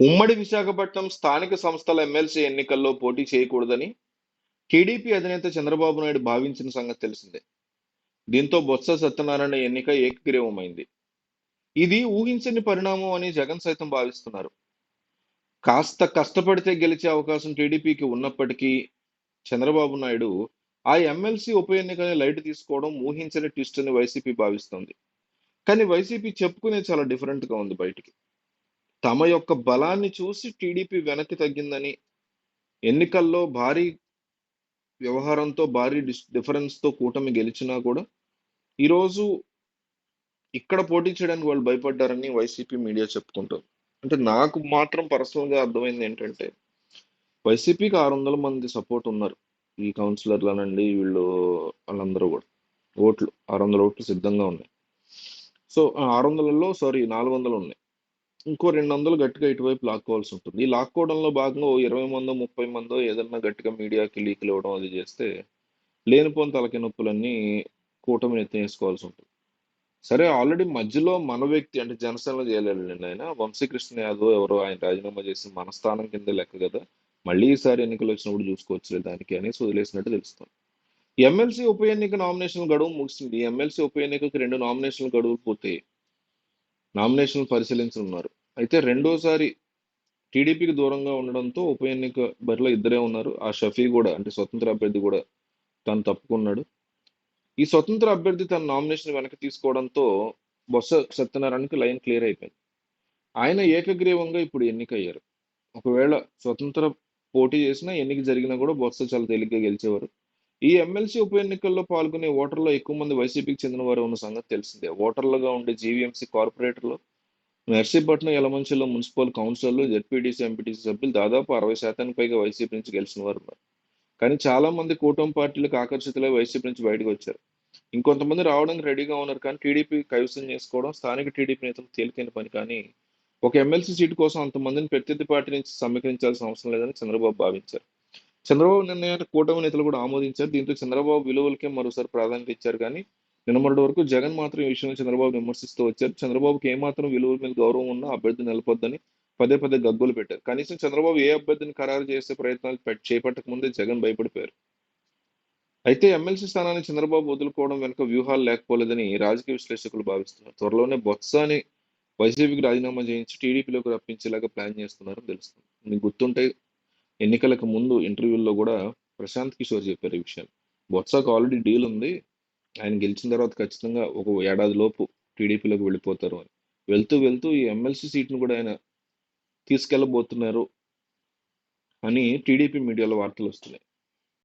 ఉమ్మడి విశాఖపట్నం స్థానిక సంస్థల ఎమ్మెల్సీ ఎన్నికల్లో పోటీ చేయకూడదని టీడీపీ అధినేత చంద్రబాబు నాయుడు భావించిన సంగతి తెలిసిందే. దీంతో బొత్స సత్యనారాయణ ఎన్నిక ఏకగ్రీవమైంది. ఇది ఊహించని పరిణామం అని జగన్ సైతం భావిస్తున్నారు. కాస్త కష్టపడితే గెలిచే అవకాశం టీడీపీకి ఉన్నప్పటికీ చంద్రబాబు నాయుడు ఆ ఎమ్మెల్సీ ఉప ఎన్నికని లైట్ తీసుకోవడం ఊహించని ట్విస్ట్ అని వైసీపీ భావిస్తుంది. కానీ వైసీపీ చెప్పుకునే చాలా డిఫరెంట్గా ఉంది బయటికి. తమ యొక్క బలాన్ని చూసి టీడీపీ వెనక్కి తగ్గిందని ఎన్నికల్లో భారీ వ్యవహారంతో భారీ డిస్ డిఫరెన్స్తో కూటమి గెలిచినా కూడా ఈరోజు ఇక్కడ పోటీ చేయడానికి వాళ్ళు భయపడ్డారని వైసీపీ మీడియా చెప్పుకుంటారు అంటే నాకు మాత్రం పర్సనల్గా అర్థమైంది ఏంటంటే వైసీపీకి ఆరు వందల మంది సపోర్ట్ ఉన్నారు ఈ కౌన్సిలర్లనండి వీళ్ళు వాళ్ళందరూ కూడా. ఓట్లు ఆరు వందల ఓట్లు సిద్ధంగా ఉన్నాయి. సో ఆరు వందలలో సారీ నాలుగు వందలు ఉన్నాయి. ఇంకో రెండు వందలు గట్టిగా ఇటువైపు లాక్కోవాల్సి ఉంటుంది ఈ లాక్కోవడంలో భాగంగా ఓ ఇరవై మందో ముప్పై మందో ఏదన్నా గట్టిగా మీడియాకి లీకులు ఇవ్వడం అది చేస్తే లేనిపోని తలకి నొప్పులన్నీ కూటమిని ఎత్తేసుకోవాల్సి ఉంటుంది సరే ఆల్రెడీ మధ్యలో మన వ్యక్తి అంటే జనసేనలో చేయలేడండి ఆయన. వంశీకృష్ణ యాదవ్ ఎవరో ఆయన రాజీనామా చేసి మన స్థానం కింద లెక్క కదా. మళ్ళీ ఈసారి ఎన్నికలు వచ్చినప్పుడు చూసుకోవచ్చు దానికి అనేసి వదిలేసినట్టు తెలుస్తుంది. ఎమ్మెల్సీ ఉప ఎన్నిక నామినేషన్ గడువు ముగిసింది. ఎమ్మెల్సీ ఉప ఎన్నికకి రెండు నామినేషన్ గడువులు పోతే నామినేషన్ పరిశీలించనున్నారు. అయితే రెండోసారి టీడీపీకి దూరంగా ఉండడంతో ఉప ఎన్నిక బరిలో ఇద్దరే ఉన్నారు. ఆ షఫీ కూడా అంటే స్వతంత్ర అభ్యర్థి కూడా తను తప్పుకున్నాడు. ఈ స్వతంత్ర అభ్యర్థి తన నామినేషన్ వెనక్కి తీసుకోవడంతో బొత్స సత్యనారాయణకి లైన్ క్లియర్ అయిపోయింది. ఆయన ఏకగ్రీవంగా ఇప్పుడు ఎన్నికయ్యారు. ఒకవేళ స్వతంత్ర పోటీ చేసినా ఎన్నిక జరిగినా కూడా బొత్స చాలా తేలిగ్గా గెలిచేవారు. ఈ ఎమ్మెల్సీ ఉప ఎన్నికల్లో పాల్గొనే ఓటర్లో ఎక్కువ మంది వైసీపీకి చెందిన వారు ఉన్న సంగతి తెలిసిందే. ఓటర్లుగా ఉండే జీవీఎంసీ కార్పొరేటర్లు నర్సీపట్నం యలమంచిలో మున్సిపల్ కౌన్సిల్లో జెడ్పీటీసీ ఎంపీటీసీ సభ్యులు దాదాపు అరవై శాతానికి పైగా వైసీపీ నుంచి గెలిచిన వారు ఉన్నారు. కానీ చాలా మంది కూటమి పార్టీలకు ఆకర్షితులై వైసీపీ నుంచి బయటకు వచ్చారు. ఇంకొంతమంది రావడానికి రెడీగా ఉన్నారు కానీ టీడీపీ కైవసం చేసుకోవడం స్థానిక టీడీపీ నేతలు తేలికైన పని కానీ ఒక ఎమ్మెల్సీ సీటు కోసం అంతమందిని ప్రత్యర్థి పార్టీ నుంచి సమీకరించాల్సిన అవసరం లేదని చంద్రబాబు భావించారు. చంద్రబాబు నిర్ణయాన్ని కూటమి నేతలు కూడా ఆమోదించారు. దీంతో చంద్రబాబు విలువలకే మరోసారి ప్రాధాన్యత ఇచ్చారు. కానీ నిన్నమొదటి వరకు జగన్ మాత్రం ఈ విషయంలో చంద్రబాబు విమర్శిస్తూ వచ్చారు. చంద్రబాబుకి ఏమాత్రం విలువల మీద గౌరవం ఉన్నా అభ్యర్థి నిలపొద్దని పదే పదే గగ్గులు పెట్టారు. కనీసం చంద్రబాబు ఏ అభ్యర్థిని ఖరారు చేసే ప్రయత్నాలు చేపట్టక ముందే జగన్ భయపడిపోయారు. అయితే ఎమ్మెల్సీ స్థానాన్ని చంద్రబాబు వదులుకోవడం వెనుక వ్యూహాలు లేకపోలేదని రాజకీయ విశ్లేషకులు భావిస్తున్నారు. త్వరలోనే బొత్సాని వైసీపీకి రాజీనామా చేయించి టీడీపీలోకి రప్పించేలాగా ప్లాన్ చేస్తున్నారని తెలుస్తుంది. మీకు గుర్తుంటే ఎన్నికలకు ముందు ఇంటర్వ్యూల్లో కూడా ప్రశాంత్ కిషోర్ చెప్పారు ఈ విషయం బొత్సకు ఆల్రెడీ డీల్ ఉంది. ఆయన గెలిచిన తర్వాత ఖచ్చితంగా ఒక ఏడాది లోపు టీడీపీలోకి వెళ్ళిపోతారు అని. వెళ్తూ వెళ్తూ ఈ ఎమ్మెల్సీ సీట్ను కూడా ఆయన తీసుకెళ్ళబోతున్నారు అని టీడీపీ మీడియాలో వార్తలు వస్తున్నాయి.